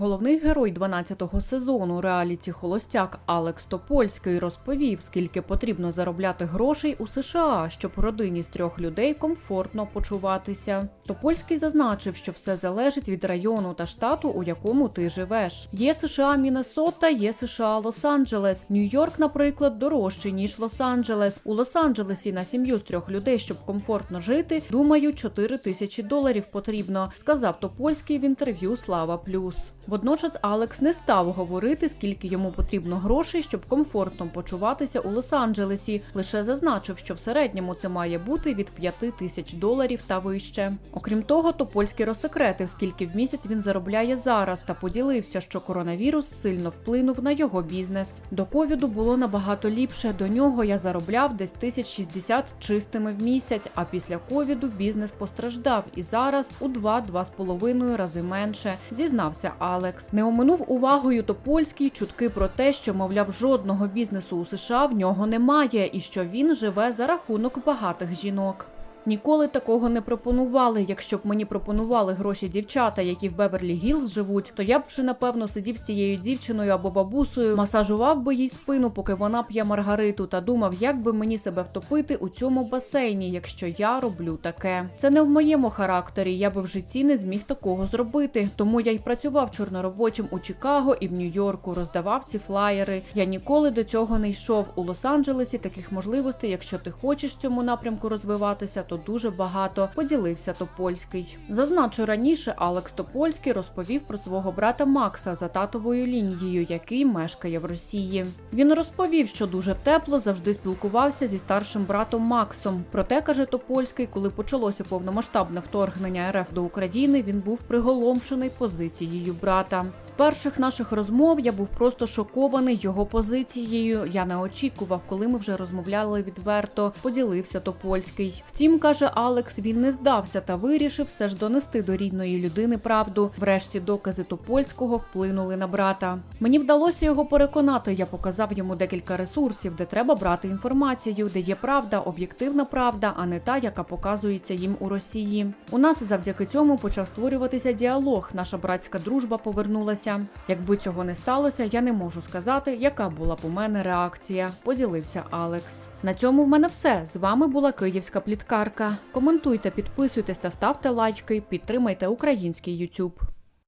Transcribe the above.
Головний герой 12-го сезону реаліті Холостяк Алекс Топольський розповів, скільки потрібно заробляти грошей у США, щоб родині з трьох людей комфортно почуватися. Топольський зазначив, що все залежить від району та штату, у якому ти живеш. Є США Міннесота, є США Лос-Анджелес. Нью-Йорк, наприклад, дорожчий ніж Лос-Анджелес. У Лос-Анджелесі на сім'ю з трьох людей, щоб комфортно жити, думаю, 4 тисячі доларів потрібно, сказав Топольський в інтерв'ю Слава Плюс. Водночас Алекс не став говорити, скільки йому потрібно грошей, щоб комфортно почуватися у Лос-Анджелесі. Лише зазначив, що в середньому це має бути від 5 тисяч доларів та вище. Окрім того, Топольський розсекретив, скільки в місяць він заробляє зараз, та поділився, що коронавірус сильно вплинув на його бізнес. До ковіду було набагато ліпше. До нього я заробляв десь 1060 чистими в місяць. А після ковіду бізнес постраждав і зараз у 2-2,5 рази менше. Зізнався Алекс. Не оминув увагою Топольський чутки про те, що мовляв жодного бізнесу у США в нього немає, і що він живе за рахунок багатих жінок. Ніколи такого не пропонували. Якщо б мені пропонували гроші дівчата, які в Беверлі Гілз живуть, то я б вже напевно сидів з цією дівчиною або бабусею, масажував би їй спину, поки вона п'є маргариту, та думав, як би мені себе втопити у цьому басейні, якщо я роблю таке. Це не в моєму характері. Я би в житті не зміг такого зробити. Тому я й працював чорноробочим у Чикаго і в Нью-Йорку, роздавав ці флаєри. Я ніколи до цього не йшов у Лос-Анджелесі. Таких можливостей, якщо ти хочеш цьому напрямку розвиватися, то дуже багато. Поділився Топольський. Зазначу раніше, Алекс Топольський розповів про свого брата Макса за татовою лінією, який мешкає в Росії. Він розповів, що дуже тепло завжди спілкувався зі старшим братом Максом. Проте каже Топольський, коли почалося повномасштабне вторгнення РФ до України, він був приголомшений позицією брата. З перших наших розмов я був просто шокований його позицією. Я не очікував, коли ми вже розмовляли відверто. Поділився Топольський. Втім, каже Алекс, він не здався та вирішив все ж донести до рідної людини правду. Врешті докази Топольського вплинули на брата. Мені вдалося його переконати. Я показав йому декілька ресурсів, де треба брати інформацію, де є правда, об'єктивна правда, а не та, яка показується їм у Росії. У нас завдяки цьому почав створюватися діалог. Наша братська дружба повернулася. Якби цього не сталося, я не можу сказати, яка була б у мене реакція. Поділився Алекс. На цьому в мене все. З вами була Київська пліткарка. Коментуйте, підписуйтесь та ставте лайки. Підтримайте український YouTube.